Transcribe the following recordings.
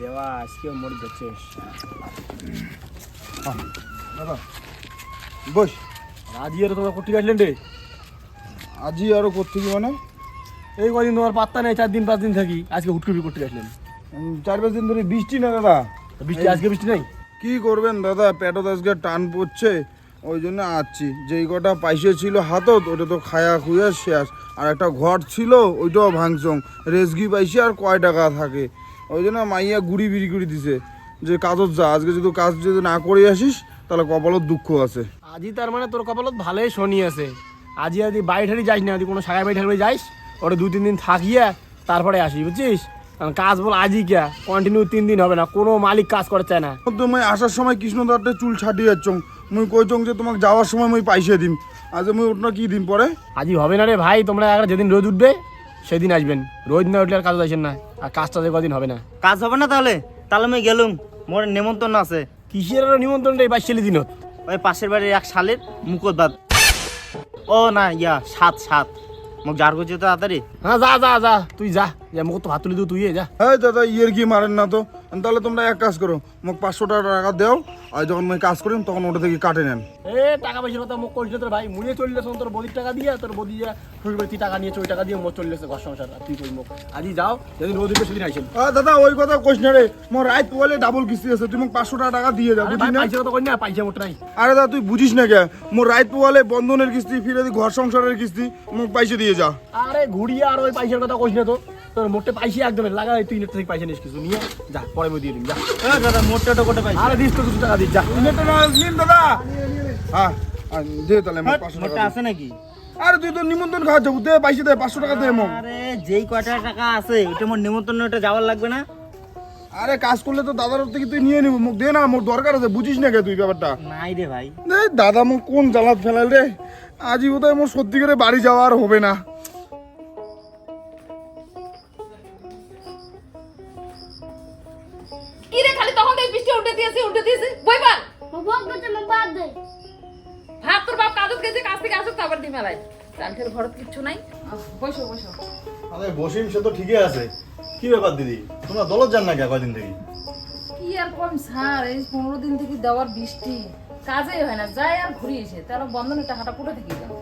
দেওয়া আজকে মরে যাচ্ছে দাদা বস আজই আর তোমার কোটি আসলেন রে? আজই আরও কোথেকে মানে? এই কদিন তোমার পাত্তা নেই চার দিন পাঁচ দিন থাকি আজকে হুটকুবি করতে আসলেন? চার পাঁচ দিন ধরে বৃষ্টি না দাদা? বৃষ্টি আজকে বৃষ্টি নেই? কি করবেন দাদা? পেটত আজকে টান পড়ছে ওই জন্য আসছি। যেই কটা পাইসে ছিল হাতত ওটা তো খায়া খুয়া শেষ। আর একটা ঘর ছিল ওইটাও ভাঙচং। রেসগি পাইছে আর কয় টাকা থাকে? ওই জন্য মাইয়া গুড়ি বিড়ি করে দিছে যে কাজত যা আজকে যদি কাজ যদি না করে আসিস তাহলে কপালত দুঃখ আছে। আজি তার মানে তোর কপালত ভালোই শনি আছে। আজি আদি বাড়ি ঠাড়ি যাস না যদি কোনো শাখায় বাড়ি ঠাড়ি যাইস ওটা দু তিন দিন থাকিয়া তারপরে আসি বুঝছিস? কারণ কাজ বল আজই কে কন্টিনিউ তিন দিন হবে না কোনো মালিক কাজ করতে চায় না। তুমি আসার সময় কৃষ্ণদারটা চুল ছাটিয়ে যাচ্ছং মুই কইছং যে তোমাকে যাওয়ার সময় মুই পয়সা দিম। আজ মুই ওটা কি দিন পরে? আজই হবে না রে ভাই তোমরা একটা যেদিন রোদ উঠবে সেদিন আসবেন। রোজ না উঠলে আর কাজ আসেন না। আর কাজটা যে কদিন হবে না। কাজ হবে না তাহলে? তাহলে আমি গেলুম। মোর নেমন্তন্ন আছে। কিসের আরও নিমন্ত্রণ এই বাইশ দিনত। ওই পাশের বাড়ির এক শালের মুখত বাদ ও না ইয়া সাত সাত। মোক যার করছে তো তাড়াতাড়ি? হ্যাঁ যা যা যা। তুই যা। যা মুখ তো ভাত তুলে দিও তুই যা। হ্যাঁ দাদা ইয়ের কি মারেন না তো? তাহলে তোমরা এক কাজ করো মোক পাঁচশো টাকা দাও আর যখন আমি কাজ করিম তখন ওটা থেকে কাটে নেন। এ টাকা পয়সার কথা মুখ করিস তোর ভাই মুড়িয়ে চললে তোর বদির টাকা দিয়ে তোর বদি যা শ্বশুর বাড়ি টাকা নিয়ে ওই টাকা দিয়ে মোট চললেছে ঘর সংসার আর তুই কই মুখ আজই যাও যেদিন রোদ উঠবে সেদিন আইসেন। আ, দাদা ওই কথা কইস না রে মোর রাত বলে ডাবল কিস্তি আছে তুই মোক পাঁচশো টাকা টাকা দিয়ে যাও আরে না? পয়সা কথা কই না পয়সা মোট নাই। আরে দাদা তুই বুঝিস না কে? মোর রাত পোয়ালে বন্ধনের কিস্তি ফিরে ঘর সংসারের কিস্তি মোক পয়সা দিয়ে যা। আরে ঘুরিয়ে আর ওই পয়সার কথা কইস না তো। তোর মোটে পয়সা একদম। লাগা তুই নেট থেকে নিস কিছু। নিয়ে যা পরে মই দিয়ে দিন যা। এ দাদা মোটটা তো কোটে পাইছি। আরে দিস তো কিছু টাকা দিস যা। নেট না নিন দাদা। হ্যাঁ দে তাহলে পাঁচশো মোটটা টাকা দে। আছে নাকি? আরে তুই তো নিমন্ত্রণ খাওয়া যাব। দে পয়সা দে পাঁচশো টাকা দে মোক। আরে যেই কয়টা টাকা আছে ওটা মোর নেমন্তন্ন ওটা যাওয়ার লাগবে না? আরে কাজ করলে তো দাদার ওর থেকে তুই নিয়ে নিবি মোক। দে না মোর দরকার আছে বুঝিস না কে তুই ব্যাপারটা। নাই রে ভাই। দাদা মোক কোন জ্বালাত ফেলাল রে? আজই বোধহয় মোর সত্যি করে বাড়ি যাওয়া আর হবে না। কি রে খালি তখন থেকে বৃষ্টি উল্টে দিয়েছে উল্টে দিয়েছে। বইবার ভোগ করতে আমি বাদ দে। ভাত তোর বাপ কাজত গেছে কাজ থেকে আসুক তারপর দি মেলায়। চালঠের ঘরত কিচ্ছু নাই। বসো বসো। আরে বসিম সে তো ঠিকই আছে। কি ব্যাপার দিদি? তোমরা দলত যান না কে কয়দিন থেকে? কি আর কম স্যার এই পনেরো দিন থেকে দেওয়ার বৃষ্টি। কাজেই হয় না যাই আর ঘুরে এসে। তাহলে বন্ধনের টাকাটা পুরো থেকে গেল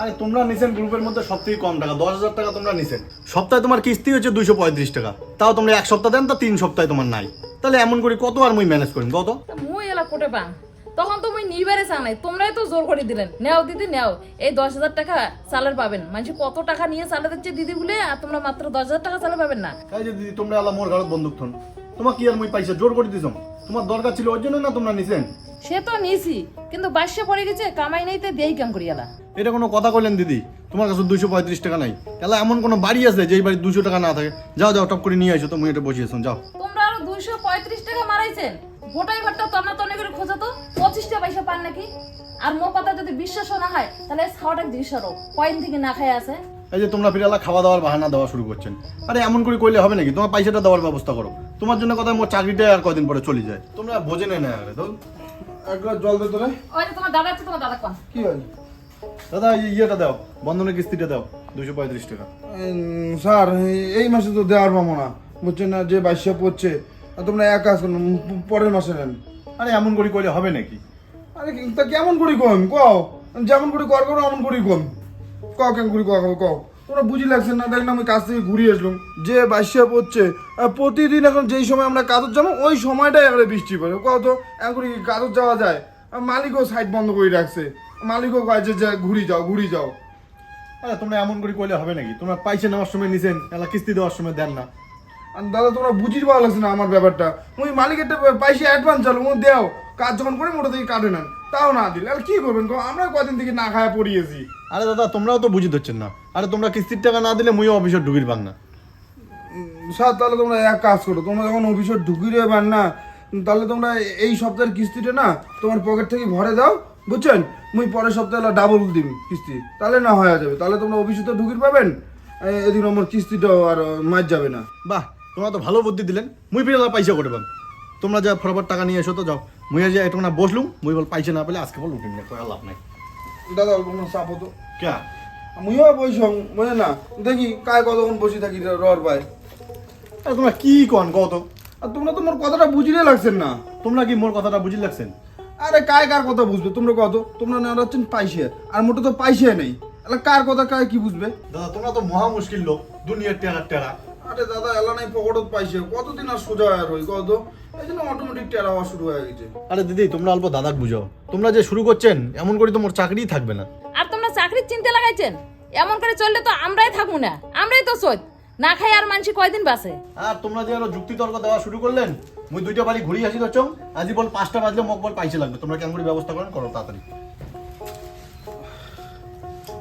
আরে তোমরা নিছেন গ্রুপের মধ্যে সব থেকে কম টাকা দশ হাজার টাকা তোমরা নিছেন। সপ্তাহে তোমার কিস্তি হচ্ছে দুইশো পঁয়ত্রিশ টাকা। তাও তোমরা এক সপ্তাহ দেন তা তিন সপ্তাহে তোমার নাই। তাহলে এমন করে কত আর মুই ম্যানেজ করিম? কত? মুই এলা কোটে পান তখন তো মুই নিবারে চা নাই তোমরাই তো জোর করে দিলেন। নেও দিদি নেও। এই দশ হাজার টাকা চালের পাবেন। মানুষ কত টাকা নিয়ে চালে দিচ্ছে দিদি বলে আর তোমরা মাত্র দশ হাজার টাকা চালে পাবেন না। তাই যে দিদি তোমরা আল্লাহ মোর ঘরত বন্দুক থন। তোমার কি আর মুই পাইছে? জোর করে দিছ তোমার দরকার ছিল ওই জন্য না তোমরা নিছেন? সে তো নিয়েছি কিন্তু বাইশে পড়ে গেছে কামাই নাই তো দেই কাম করি এলা। এটা কোনো কথা কইলেন দিদি? তোমার কাছে দুইশো পঁয়ত্রিশ টাকা নাই। তাহলে এমন কোনো বাড়ি আছে যেই বাড়ি দুশো টাকা না থাকে? যাও যাও টপ করে নিয়ে আসো তো মুই এটা বসিয়েছো যাও। তোমরা আরও দুইশো পঁয়ত্রিশ টাকা মারাইছেন। গোটাই ঘরটা তন্না তন্নি করে খোঁজা তো পঁচিশটা পয়সা পান নাকি? আর মোর কথা যদি বিশ্বাস না হয় তাহলে খাওয়াটা দিশারও কয়েন থেকে না খাই আছে। এই যে তোমরা ফিরে আলা খাওয়া দাওয়ার বাহানা দেওয়া শুরু করছেন। আরে এমন করে কইলে হবে নাকি? তোমার পয়সাটা দেওয়ার ব্যবস্থা করো। তোমার জন্য কথা মোর চাকরিটা আর কয়দিন পরে চলে যায়। তোমরা বোঝে না আরে তো এক গ্লাস জল দে তোরে। ওই যে তোমার দাদা আছে তোমার দাদা কন। কি হয়? দাদা ইয়েটা দাও বন্ধনের কিস্তিটা দাও দুশো পঁয়ত্রিশ টাকা। স্যার এই- মাসে তো দেওয়ার পাবো না। বুঝছেন না যে বাইশে পড়ছে তোমরা এক কাজ করুন পরের মাসে নেন। আরে এমন করে কইলে হবে নাকি? আরে কি- তা কেমন করি কম? কও যেমন করি কর করো এমন করি কম। কও কেমন করি কও কও। তোমরা বুঝি লাগছে না দেখলাম আমি কাজ থেকে ঘুরিয়ে আসলাম। যে বাইশে পড়ছে প্রতিদিন এখন যেই সময় আমরা কাজত যাব ওই সময়টাই এবারে বৃষ্টি পড়ে। কও তো এখন কি কাজত যাওয়া যায়? মালিকও সাইড বন্ধ করে রাখছে। মালিকও কয় যে ঘুরি যাও ঘুরি যাও। আরে তোমরা এমন করে কইলে হবে নাকি? তোমরা পয়সা নেওয়ার সময় নিছেন এলা কিস্তি দেওয়ার সময় দেন না। আর দাদা তোমরা বুঝির ভালো লাগছে না আমার ব্যাপারটা। ওই মালিকের পয়সা অ্যাডভান্স চালু মুই দেও। কাজ যখন করে মোটা থেকে কাটে নেন তাও না দিলে। আর কি করবেন? আমরা কদিন থেকে না খায়া পড়িয়েছি। আরে দাদা তোমরাও তো বুঝি ধরছেন না। আরে তোমরা কিস্তির টাকা না দিলে মুইও অফিসে ঢুকির পাং না। স্যার তাহলে তোমরা এক কাজ করো। তোমরা যখন অফিসে ঢুকি রেবেন না তাহলে তোমরা এই সপ্তাহের কিস্তিটা না তোমার পকেট থেকে ভরে দাও বুঝছেন? মুই পরের সপ্তাহে ডাবল দিম কিস্তি। তাহলে না হয়ে যাবে। তাহলে তোমরা অফিসে তো ঢুকির পাবেন এদিন আমার কিস্তিটাও আর মার যাবে না। বাহ তোমরা তো ভালো বুদ্ধি দিলেন। মুই ফিরে পয়সা করে পাম তোমরা যা ফরবার টাকা নিয়ে এসো তো যাও। মুই যে একটু না বসলুম মুই বল পাইছে না পেলে আজকে বল উঠিম না কয়া লাভ নাই। দাদা কোনো চাপ হতো? কে মুইও বসম বুঝে না? দেখি কায় কতক্ষণ বসে থাকি রর পায়। আরে তোমরা কি কন কত আর তোমরা তো মোর কথাটা বুঝিয়ে লাগছেন না। তোমরা কি মোর কথাটা বুঝি লাগছেন? আরে কায় কার কথা বুঝবে তোমরা কত তোমরা না হচ্ছেন পাইসে আর মোটে তো পাইসে নেই। তাহলে কার কথা কায় কি বুঝবে? দাদা তোমরা তো মহা মুশকিল লোক দুনিয়ার টেরা টেরা। আরে দাদা এলা নাই পকেটত পাইছে কতদিন আর সোজা আর হই কত এই জন্য অটোমেটিক টেরা হওয়া শুরু হয়ে গেছে। আরে দিদি তোমরা অল্প দাদাক বুঝাও। তোমরা যে শুরু করছেন এমন করে তো মোর চাকরিই থাকবে না। আর তোমরা চাকরির চিন্তা লাগাইছেন? এমন করে চললে তো আমরাই থাকব না। আমরাই তো সৈত। না খাই আর মানসি কয়দিন বাসে আর তোমরা যে আরও যুক্তি তর্ক দেওয়া শুরু করলেন মুই দুইটা বাড়ি ঘুরি আসি তো চং আজি বল পাঁচটা বাজলে মোক বল পাইছে লাগবে। তোমরা কেমন করে ব্যবস্থা করেন করো তাড়াতাড়ি।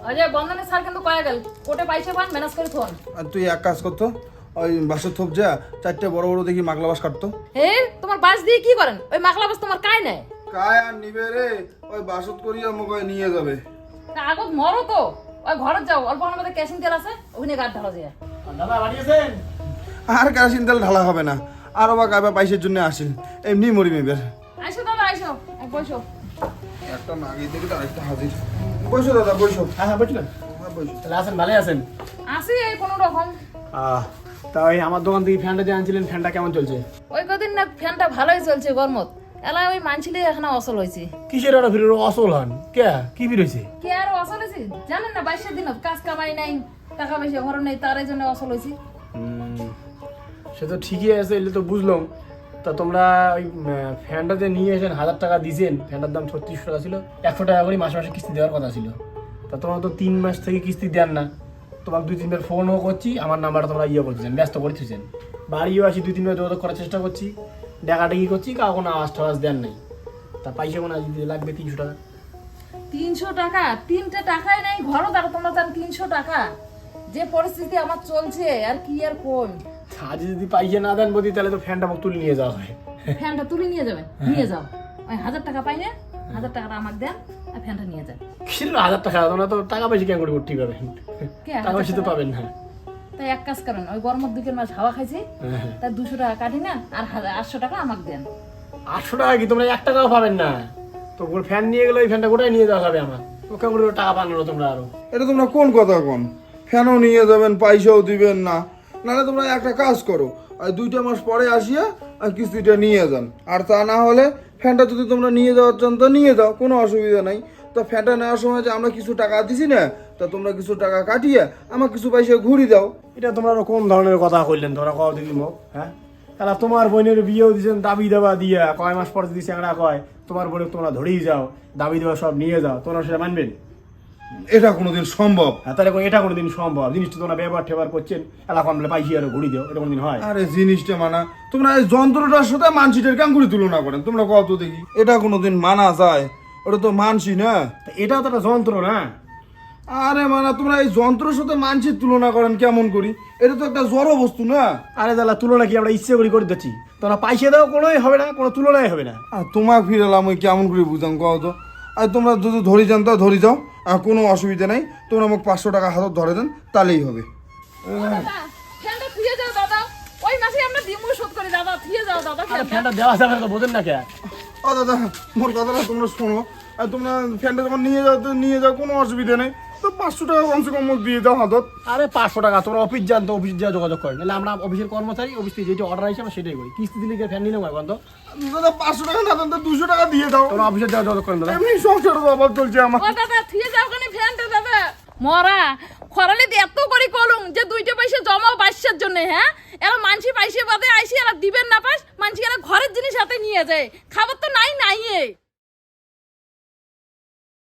অজয় বন্ধনের স্যার কিন্তু কয়ে গেল কোটে পাইছে পান ম্যানেজ করে থন। আর তুই এক কাজ করতো ওই বাসের থোপ যা চারটে বড় বড় দেখি মাগলা বাস কাটতো। হে তোমার বাস দিয়ে কি করেন? ওই বাস তোমার কায় নাই কায় আর নিবে রে ওই বাসত করিয়া মোক নিয়ে যাবে। তা আগত মরো তো। ওই ঘরে যাও অল্প মধ্যে ক্যাশিং তেল আছে ওখানে গাড় ঢালা যায় দাদা বাড়ি আছেন? আর কেরাসিন তেল ঢালা হবে না। আরও বা গাইবা পাইসের জন্য আসেন এমনি মরি মেবের আইসো দাদা আইসো। এক বসো একটা নাগি দেখে তো আরেকটা হাজির। বসো দাদা বসো হ্যাঁ হ্যাঁ বুঝলেন হ্যাঁ বসো তাহলে আছেন ভালো আছেন। আসি এই কোনো রকম। আহ, তা ওই আমার দোকান থেকে ফ্যানটা যে আনছিলেন ফ্যানটা কেমন চলছে? ওই কদিন না ফ্যানটা ভালোই চলছে গরমত এলা ওই মানছিলে এখন অসল হয়েছে। কিসের ওরা ফিরে অসল হন। কে? কি ফির হয়েছে? কে আর অসল হয়েছে? জানেন না বাইশের দিনত কাজ কামাই নাই টাকা পয়সা ঘর নেই তার জন্য অসল হয়েছে। সে তো ঠিকই আছে এলে তো বুঝলাম। তা তোমরা ওই ফ্যানটা যে নিয়ে এসেন হাজার টাকা দিয়েছেন ফ্যানটার দাম ছত্রিশশো টাকা ছিল একশো টাকা করে মাসে মাসে কিস্তি দেওয়ার কথা ছিল। তা তোমরা তো তিন মাস থেকে কিস্তি দেন না। তোমাকে দুই তিনবার ফোনও করছি আমার নাম্বারটা তোমরা ইয়ে করতেছেন ব্যস্ত করে দিচ্ছেন বাড়িও আসি দুই তিনবার যোগাযোগ করার চেষ্টা করছি ডাকাডাকি করছি কাউ কোনো আওয়াজ টাওয়াজ দেন নাই। তা পয়সা কোনো লাগবে তিনশো টাকা। তিনশো টাকা? তিনটে টাকাই নাই ঘরও দাঁড়া তোমরা জান তিনশো টাকা। যে পরিস্থিতি আমার চলছে আর কি আর কোন আজ যদি পয়সা না দেন বদি তাহলে তো ফ্যানটা আমাকে তুলে নিয়ে যাওয়া হয় ফ্যানটা তুলে নিয়ে যাবে নিয়ে যাও। ওই হাজার টাকা পাই না হাজার টাকাটা আমাকে দেন। আর ফ্যানটা নিয়ে যান। কিসের হাজার টাকা? তোমরা তো টাকা পয়সা কেন করে পাবেন টাকা পয়সা তো পাবেন না। তাই এক কাজ করেন ওই গরমের দিকের মাছ হাওয়া খাইছি হ্যাঁ। তাই দুশো টাকা কাটি না আর আটশো টাকা আমাকে দেন। আটশো টাকা কি? তোমরা এক টাকাও পাবেন না। তো ওর ফ্যান নিয়ে গেলে ওই ফ্যানটা গোটাই নিয়ে যাওয়া হবে আমার। ওকে করে টাকা পানো তোমরা আরও। এটা তোমরা কোন কথা কোন? ফ্যানও নিয়ে যাবেন পয়সাও দিবেন না। নাহলে তোমরা একটা কাজ করো আর দুইটা মাস পরে আসিয়া আর কিস্তিটা নিয়ে যান। আর তা না হলে ফ্যানটা যদি তোমরা নিয়ে যাওয়ার চান তো নিয়ে যাও, কোনো অসুবিধা নাই। তো ফ্যানটা নেওয়ার সময় যে আমরা কিছু টাকা দিছি না, তা তোমরা কিছু টাকা কাটিয়ে আমার কিছু পয়সা ঘুরি দাও। এটা তোমরা কোন ধরনের কথা কইলেন তোমরা? কও মোক হ্যাঁ? তাহলে তোমার বোনের বিয়েও দিয়েছেন দাবি দেওয়া দিয়া, কয় মাস পর যদি চ্যাংড়া কয়, তোমার বোনে তোমরা ধরেই যাও, দাবি দেওয়া সব নিয়ে যাও, তোমরা সেটা মানবেন? এটা কোনোদিন সম্ভব। হ্যাঁ তাহলে এটা কোনোদিন সম্ভব। জিনিসটা তোমরা ব্যবহার ঠেবার করছেন। এলাকা আমলে পাইছি আরও ঘুরি দাও এটা কোনোদিন হয়? আরে জিনিসটা মানা। তোমরা এই যন্ত্রটার সাথে মানসিটের করে তুলনা করেন। তোমরা কত দেখি। এটা কোনোদিন মানা যায়? ওটা তো মানসি না? এটাও তো একটা যন্ত্র না? আরে মানা তোমরা এই যন্ত্রের সাথে মানসির তুলনা করেন কেমন করি? এটা তো একটা জড় বস্তু না? আরে দাদা তুলনা কি আমরা ইচ্ছে করি করে দিচ্ছি? তোমরা পয়সা দাও কোনোই হবে না কোনো তুলনাই হবে না। আর তোমাক ফিরালাম ওই কেমন করে বুঝাম কও তো? আর তোমরা যদি ধরি যান তা ধরি যাও আর কোনো অসুবিধা নাই। তোমরা আমাকে পাঁচশো টাকা হাতত ধরে দেন তাহলেই হবে। দাদা ফ্যানটা থুয়ে যাও দাদা। ওই মাসে আমরা ডিমু শোধ করি দাদা থুয়ে যাও দাদা আরে ফ্যানটা। ফ্যানটা দেওয়া যাবে বোঝেন না কে? ও দাদা মোর কথাটা তোমরা শোনো। আর তোমরা ফ্যানটা যখন নিয়ে যাও তো নিয়ে যাও কোনো অসুবিধা নেই। তো পাঁচশো টাকা কমসে কম মোক দিয়ে দাও হাতত আরে পাঁচশো টাকা তোমরা অফিস যান তো অফিস যা যোগাযোগ করেন নাহলে আমরা অফিসের কর্মচারী অফিস থেকে যেটা অর্ডার হিসেবে সেটাই করি। কিস্তি দিলে ফ্যান নিলে হয় বন্ধ দাদা পাঁচশো টাকা না তো দুশো টাকা দিয়ে দাও। তোমরা অফিসে যাওয়া যোগাযোগ করেন দাদা। এমনি সংসারের অভাব চলছে আমার। ও দাদা থুয়ে যাও কেন ফ্যানটা দাদা? মরা খরালি এত করে কলুম যে দুইটা পয়সা জমাও বাসার জন্য হ্যাঁ? এরা মানসি পয়সা বাদে আইসি এরা দিবেন না পাস মানসি এরা ঘরের জিনিস হাতে নিয়ে যায়। খাবার তো নাই নাই